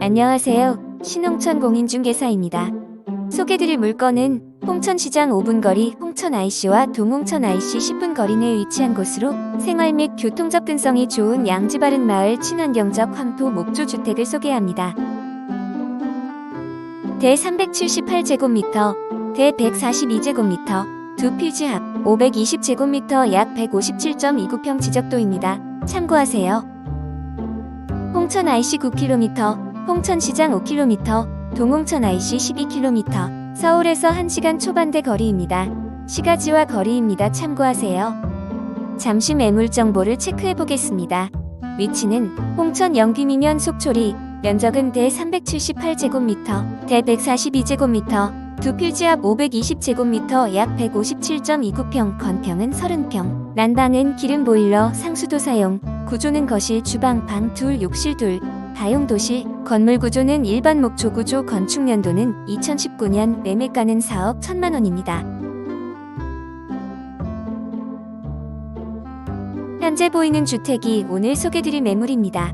안녕하세요. 신홍천 공인중개사입니다. 소개드릴 물건은 홍천시장 5분 거리 홍천 IC와 동홍천 IC 10분 거리 내에 위치한 곳으로 생활 및 교통 접근성이 좋은 양지 바른 마을 친환경적 황토 목조 주택을 소개합니다. 대 378제곱미터, 대 142제곱미터, 두 필지 합 520제곱미터 약 157.29평 지적도입니다. 참고하세요. 홍천 IC 9km, 홍천시장 5km, 동홍천 IC 12km, 서울에서 1시간 초반대 거리입니다. 시가지와 거리입니다. 참고하세요. 잠시 매물 정보를 체크해 보겠습니다. 위치는 홍천 영귀미면 속초리, 면적은 대 378제곱미터, 대 142제곱미터, 두 필지 앞 520제곱미터 약 157.29평, 건평은 30평, 난방은 기름 보일러, 상수도 사용, 구조는 거실, 주방, 방 둘, 욕실 둘, 다용도실, 건물 구조는 일반 목조 구조, 건축 연도는 2019년, 매매가는 4억 1천만 원입니다. 현재 보이는 주택이 오늘 소개드릴 매물입니다.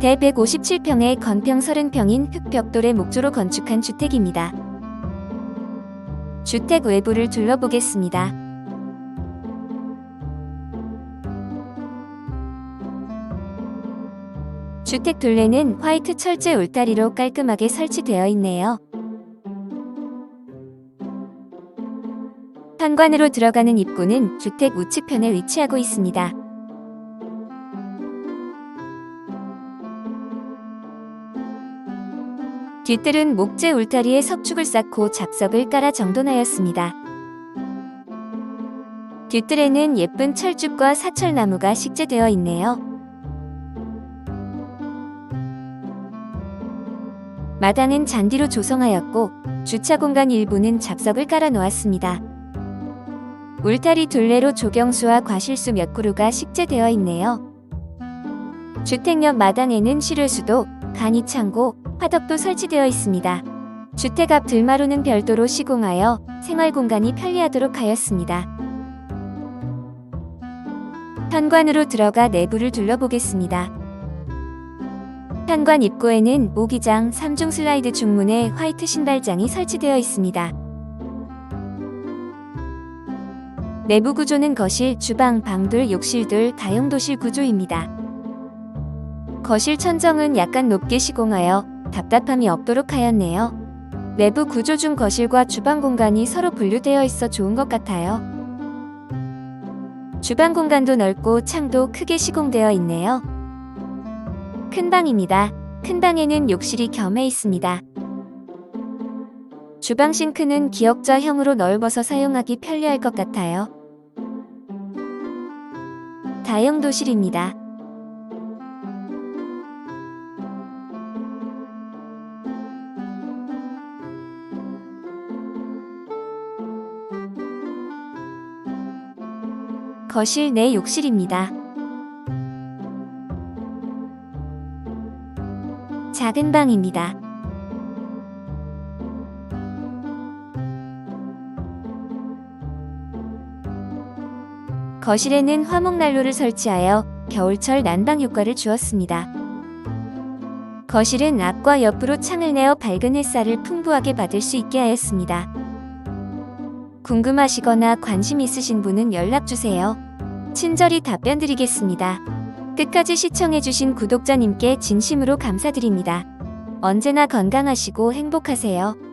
대 157평의 건평 30평인 흑벽돌의 목조로 건축한 주택입니다. 주택 외부를 둘러보겠습니다. 주택 둘레는 화이트 철제 울타리로 깔끔하게 설치되어 있네요. 현관으로 들어가는 입구는 주택 우측편에 위치하고 있습니다. 뒤뜰은 목재 울타리에 석축을 쌓고 잡석을 깔아 정돈하였습니다. 뒤뜰에는 예쁜 철쭉과 사철나무가 식재되어 있네요. 마당은 잔디로 조성하였고 주차 공간 일부는 잡석을 깔아 놓았습니다. 울타리 둘레로 조경수와 과실수 몇 그루가 식재되어 있네요. 주택 옆 마당에는 실외수도, 간이창고, 화덕도 설치되어 있습니다. 주택 앞 들마루는 별도로 시공하여 생활 공간이 편리하도록 하였습니다. 현관으로 들어가 내부를 둘러보겠습니다. 현관 입구에는 모기장 3중 슬라이드 중문에 화이트 신발장이 설치되어 있습니다. 내부 구조는 거실, 주방, 방둘, 욕실둘, 다용도실 구조입니다. 거실 천정은 약간 높게 시공하여 답답함이 없도록 하였네요. 내부 구조 중 거실과 주방 공간이 서로 분류되어 있어 좋은 것 같아요. 주방 공간도 넓고 창도 크게 시공되어 있네요. 큰 방입니다. 큰 방에는 욕실이 겸해 있습니다. 주방 싱크는 기역자형으로 넓어서 사용하기 편리할 것 같아요. 다용도실입니다. 거실 내 욕실입니다. 작은 방입니다. 거실에는 화목난로를 설치하여 겨울철 난방 효과를 주었습니다. 거실은 앞과 옆으로 창을 내어 밝은 햇살을 풍부하게 받을 수 있게 하였습니다. 궁금하시거나 관심 있으신 분은 연락주세요. 친절히 답변 드리겠습니다. 끝까지 시청해주신 구독자님께 진심으로 감사드립니다. 언제나 건강하시고 행복하세요.